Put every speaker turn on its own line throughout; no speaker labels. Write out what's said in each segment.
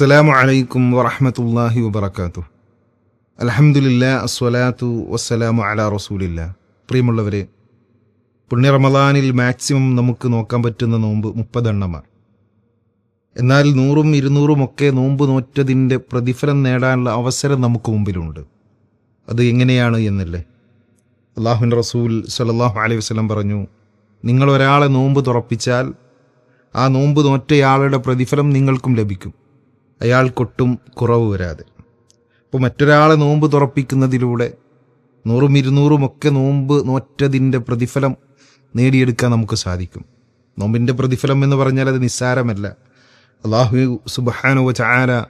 അസ്സലാമു അലൈക്കും വറഹമത്തല്ലാഹി വബർക്കാത്തു അലഹമുല്ല അസ്വലാത്തു വസ്സലാമു അല റസൂലില്ല. പ്രിയമുള്ളവരെ പുണ്യ റമദാനിൽ മാക്സിമം നമുക്ക് നോക്കാൻ പറ്റുന്ന നോമ്പ് മുപ്പതെണ്ണമാണ്. എന്നാൽ നൂറും ഇരുന്നൂറും ഒക്കെ നോമ്പ് നോറ്റതിന്റെ പ്രതിഫലം നേടാനുള്ള അവസരം നമുക്ക് മുമ്പിലുണ്ട്. അത് എങ്ങനെയാണ് എന്നല്ലേ? അള്ളാഹുൻ റസൂൽ സലല്ലാഹു അലൈഹി വസ്ലം പറഞ്ഞു നിങ്ങൾ ഒരാളെ നോമ്പ് തുറപ്പിച്ചാൽ ആ നോമ്പ് നോറ്റയാളുടെ പ്രതിഫലം നിങ്ങൾക്കും ലഭിക്കും. അയാൾക്കൊട്ടും കുറവ് വരാതെ. അപ്പോൾ മറ്റൊരാളെ നോമ്പ് തുറപ്പിക്കുന്നതിലൂടെ നൂറും ഇരുന്നൂറും ഒക്കെ നോമ്പ് നോറ്റതിന്റെ പ്രതിഫലം നേടിയെടുക്കാൻ നമുക്ക് സാധിക്കും. നോമ്പിന്റെ പ്രതിഫലം എന്ന് പറഞ്ഞാൽ അത് നിസ്സാരമല്ല. അള്ളാഹു സുബാനു ചാര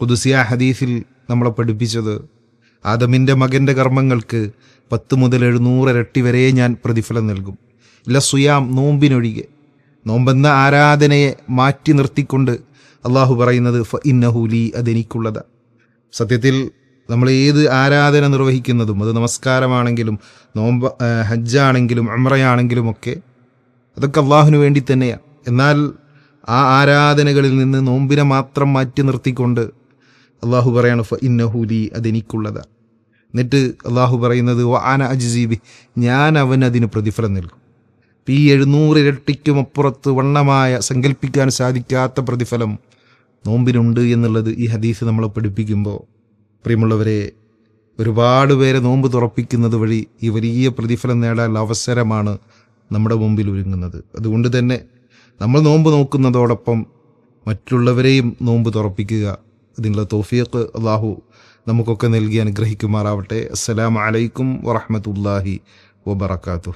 കുദുസിയ ഹദീഫിൽ നമ്മളെ പഠിപ്പിച്ചത് ആദമിന്റെ മകന്റെ കർമ്മങ്ങൾക്ക് പത്ത് മുതൽ എഴുന്നൂറ് ഇരട്ടി വരെ ഞാൻ പ്രതിഫലം നൽകും. ഇല്ല സുയാം നോമ്പിനൊഴികെ. നോമ്പെന്ന ആരാധനയെ മാറ്റി നിർത്തിക്കൊണ്ട് അള്ളാഹു പറയുന്നത് ഫ ഇന്നഹുലി അതെനിക്കുള്ളത്. സത്യത്തിൽ നമ്മൾ ഏത് ആരാധന നിർവഹിക്കുന്നതും അത് നമസ്കാരമാണെങ്കിലും നോമ്പ് ഹജ്ജാണെങ്കിലും അമ്രയാണെങ്കിലും ഒക്കെ അതൊക്കെ അള്ളാഹുവിന് വേണ്ടി തന്നെയാണ് എന്നാൽ ആ ആരാധനകളിൽ നിന്ന് നോമ്പിനെ മാത്രം മാറ്റി നിർത്തിക്കൊണ്ട് അള്ളാഹു പറയാണ് ഫ ഇന്നഹുലി അതെനിക്കുള്ളതാണ് എന്നിട്ട് അള്ളാഹു പറയുന്നത് ആന അജിസീബി ഞാൻ അവൻ അതിന് പ്രതിഫലം നൽകും. ഈ എഴുന്നൂറ് ഇരട്ടിക്കും അപ്പുറത്ത് വണ്ണമായ സങ്കല്പിക്കാൻ സാധിക്കാത്ത പ്രതിഫലം നോമ്പിനുണ്ട് എന്നുള്ളത് ഈ ഹദീസ് നമ്മളെ പഠിപ്പിക്കുമ്പോൾ. പ്രിയമുള്ളവരെ ഒരുപാട് പേരെ നോമ്പ് തുറപ്പിക്കുന്നത് വഴി ഈ വലിയ പ്രതിഫലം നേടാനുള്ള അവസരമാണ് നമ്മുടെ മുമ്പിൽ ഒരുങ്ങുന്നത്. അതുകൊണ്ട് തന്നെ നമ്മൾ നോമ്പ് നോക്കുന്നതോടൊപ്പം മറ്റുള്ളവരെയും നോമ്പ് തുറപ്പിക്കുക അതിനുള്ള തോഫിയക്ക് അള്ളാഹു നമുക്കൊക്കെ നൽകി അനുഗ്രഹിക്കുമാറാവട്ടെ. അസ്സലാം അലൈക്കും വറഹമത്തല്ലാഹി വബർക്കാത്തു